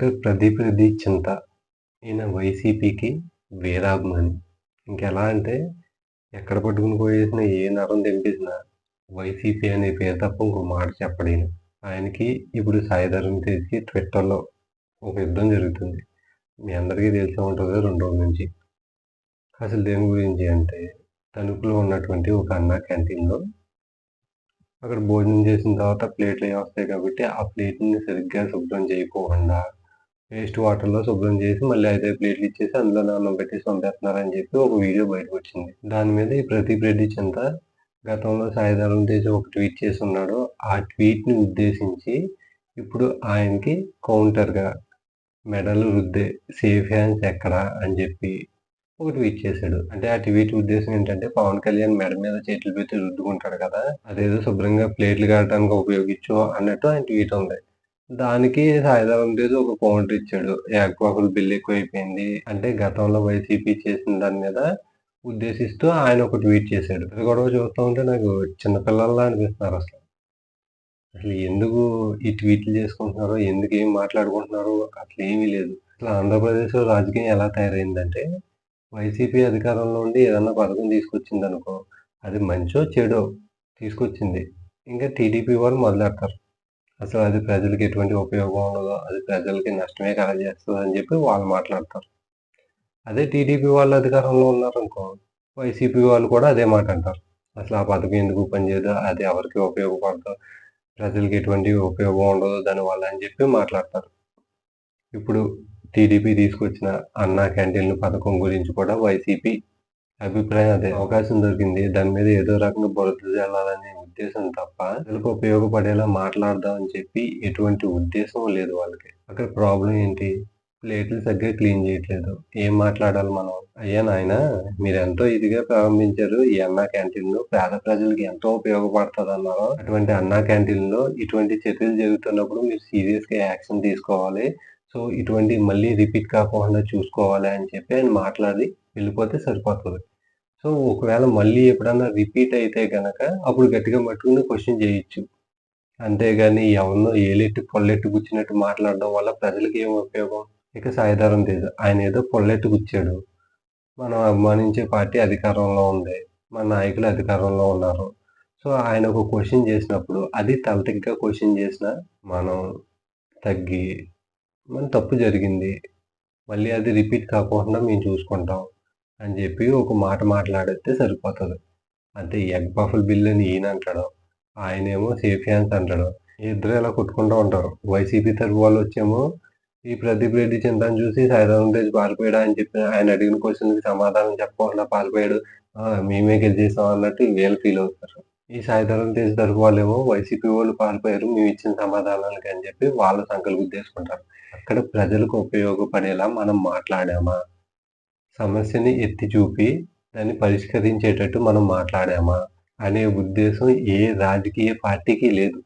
Doctor Pradeep Reddy చింత. ఈయన వైసీపీకి వీరాభిమాని. ఇంకెలా అంటే ఎక్కడ పట్టుకుని పోయేసినా ఏ నరం తెంపేసినా వైసీపీ అనే పేరు తప్ప ఇంకో మాట చెప్పడు ఆయనకి ఇప్పుడు సాయిధరం తెలిసి ట్విట్టర్లో ఒక యుద్ధం జరుగుతుంది. మీ అందరికీ తెలిసే ఉంటుంది రెండు రోజుల నుంచి. అసలు దేని గురించి అంటే తణుకులో ఉన్నటువంటి ఒక అన్న క్యాంటీన్లో అక్కడ భోజనం చేసిన తర్వాత ప్లేట్లు అవి వస్తాయి కాబట్టి ఆ ప్లేట్ని సరిగ్గా శుభ్రం చేయకోకుండా వేస్ట్ వాటర్లో శుభ్రం చేసి మళ్ళీ అయితే ప్లేట్లు ఇచ్చేసి అందులో అన్నం పెట్టేసి పంపేస్తున్నారని చెప్పి ఒక వీడియో బయటకు వచ్చింది దాని మీద ఈ ప్రదీప్ రెడ్డి చింత గతంలో సాయిధరం చేసి ఒక ట్వీట్ చేసి ఉన్నాడు ఆ ట్వీట్ని ఉద్దేశించి ఇప్పుడు ఆయనకి కౌంటర్గా మెడలు రుద్దే సేఫ్ హ్యాండ్స్ ఎక్కడ అని చెప్పి ఒక ట్వీట్ చేశాడు. అంటే ఆ ట్వీట్ ఉద్దేశం ఏంటంటే పవన్ కళ్యాణ్ మెడ మీద చేతులు పెట్టి రుద్దుకుంటాడు కదా అదేదో శుభ్రంగా ప్లేట్లు కావడానికి ఉపయోగించు అన్నట్టు ఆయన ట్వీట్ ఉంది. దానికి సాయిధరం తేజ్ ఒక కౌంటర్ ఇచ్చాడు. యాక్వాకుల బిల్ ఎక్కువైపోయింది. అంటే గతంలో వైసీపీ చేసిన దాని మీద ఉద్దేశిస్తూ ఆయన ఒక ట్వీట్ చేశాడు. అది గొడవ చూస్తూ ఉంటే నాకు చిన్నపిల్లల్లా అనిపిస్తున్నారు అసలు. అసలు ఎందుకు ఈ ట్వీట్లు చేసుకుంటున్నారో ఎందుకు ఏం మాట్లాడుకుంటున్నారో అసలు ఏమీ లేదు. అసలు ఆంధ్రప్రదేశ్ రాజకీయం ఎలా తయారైందంటే వైసీపీ అధికారంలో ఉండి ఏదన్నా పథకం తీసుకొచ్చింది అనుకో అది మంచో చెడో తీసుకొచ్చింది. ఇంకా టీడీపీ వాళ్ళు మొదలెడతారు. అసలు అది ప్రజలకి ఎటువంటి ఉపయోగం ఉండదు. అది ప్రజలకి నష్టమే కలగజేస్తుంది అని చెప్పి వాళ్ళు మాట్లాడతారు. అదే టీడీపీ వాళ్ళు అధికారంలో ఉన్నారనుకో వైసీపీ వాళ్ళు కూడా అదే మాట అంటారు. అసలు ఆ పథకం ఎందుకు పనిచేయదు? అది ఎవరికి ఉపయోగపడదు? ప్రజలకి ఎటువంటి ఉపయోగం ఉండదు? దానివల్ల అని చెప్పి మాట్లాడతారు. ఇప్పుడు టీడీపీ తీసుకొచ్చిన అన్నా క్యాంటీన్ల పథకం గురించి కూడా వైసీపీ అభిప్రాయం అదే. అవకాశం దొరికింది. దాని మీద ఏదో రకంగా బురద చెల్లాలని ఉద్దేశం తప్ప ప్రజలకు ఉపయోగపడేలా మాట్లాడదాం అని చెప్పి ఎటువంటి ఉద్దేశం లేదు వాళ్ళకి. అక్కడ ప్రాబ్లం ఏంటి? ప్లేట్లు సరిగ్గా క్లీన్ చేయట్లేదు. ఏం మాట్లాడాలి మనం? అయ్యా నాయన మీరెంతో ఇదిగా ప్రారంభించారు. ఈ అన్నా క్యాంటీన్ పేద ప్రజలకి ఎంతో ఉపయోగపడుతుంది అన్నారు. అటువంటి అన్నా క్యాంటీన్లో ఇటువంటి చర్యలు జరుగుతున్నప్పుడు మీరు సీరియస్గా యాక్షన్ తీసుకోవాలి. సో ఇటువంటి మళ్ళీ రిపీట్ కాకుండా చూసుకోవాలి అని చెప్పి ఆయన మాట్లాడి వెళ్ళిపోతే సరిపోతుంది. సో ఒకవేళ మళ్ళీ ఎప్పుడన్నా రిపీట్ అయితే కనుక అప్పుడు గట్టిగా పట్టుకుని క్వశ్చన్ చేయొచ్చు. అంతేగాని ఎవరినో ఏలెట్టు పొల్లెట్టు గుచ్చినట్టు మాట్లాడడం వల్ల ప్రజలకి ఏం ఉపయోగం? ఇక సాయిధారం తేజ్ ఆయన ఏదో పొల్లెట్టు గుచ్చాడు. మనం అభిమానించే పార్టీ అధికారంలో ఉంది. మన నాయకులు అధికారంలో ఉన్నారు. సో ఆయన ఒక క్వశ్చన్ చేసినప్పుడు అది తలతిగ్గా క్వశ్చన్ చేసిన మనం తగ్గి మన తప్పు జరిగింది. మళ్ళీ అది రిపీట్ కాకుండా మేము చూసుకుంటాం. అని చెప్పి ఒక మాట మాట్లాడితే సరిపోతుంది. అంటే ఎగ్ పఫుల్ బిల్ అని ఈయన అంటాడు ఆయనేమో సేఫ్ హ్యాండ్స్ అంటాడు. ఇద్దరు ఇలా కొట్టుకుంటూ ఉంటారు. వైసీపీ తరపు వాళ్ళు వచ్చేమో ఈ ప్రదీప్ రెడ్డి చింతను చూసి సాయిధరం తేజ్ పారిపోయాడా? అని చెప్పి ఆయన అడిగిన క్వశ్చన్కి సమాధానం చెప్పకుండా పారిపోయాడు. మేమే గెలిచేసాం అన్నట్టు వీళ్ళు ఫీల్ అవుతారు. ఈ సాయిధరం తేజ్ తరపు వాళ్ళేమో వైసీపీ వాళ్ళు పారిపోయారు మేము ఇచ్చిన సమాధానాలకి అని చెప్పి వాళ్ళ సంకల్పం తీసుకుంటారు. అక్కడ ప్రజలకు ఉపయోగపడేలా మనం మాట్లాడామా? సమస్యని ఎత్తి చూపి దాన్ని పరిష్కరించేటట్టు మనం మాట్లాడామా అనే ఉద్దేశం ఏ రాజకీయ పార్టీకి లేదు.